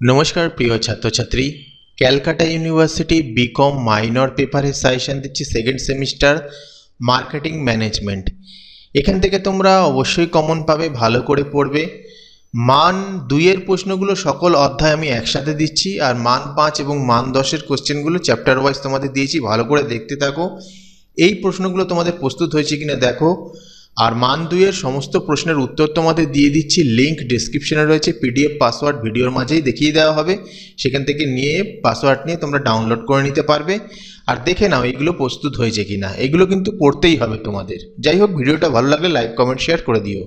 নমস্কার, প্রিয় ছাত্রছাত্রী। ক্যালকাটা ইউনিভার্সিটি বিকম মাইনর পেপারের সাজেশন দিচ্ছি সেকেন্ড সেমিস্টার মার্কেটিং ম্যানেজমেন্ট এখান থেকে তোমরা অবশ্যই কমন পাবে, ভালো করে পড়বে। মান দুইয়ের প্রশ্নগুলো সকল অধ্যায় আমি একসাথে দিচ্ছি আর মান পাঁচ এবং মান দশের কোশ্চেনগুলো চ্যাপ্টার ওয়াইজ তোমাদের দিয়েছি, ভালো করে দেখতে থাকো। এই প্রশ্নগুলো তোমাদের প্রস্তুত হয়েছে কিনা দেখো। আর মান দুইয়ের সমস্ত প্রশ্নের উত্তর তোমাদের দিয়ে দিচ্ছি লিঙ্ক ডিসক্রিপশনে রয়েছে পিডিএফ পাসওয়ার্ড ভিডিওর মাঝেই দেখিয়ে দেওয়া হবে, সেখান থেকে নিয়ে পাসওয়ার্ড নিয়ে তোমরা ডাউনলোড করে নিতে পারবে। আর দেখে নাও এগুলো প্রস্তুত হয়েছে কিনা, এগুলো কিন্তু পড়তেই হবে তোমাদের। যাই হোক, ভিডিওটা ভালো লাগলে লাইক কমেন্ট শেয়ার করে দিও।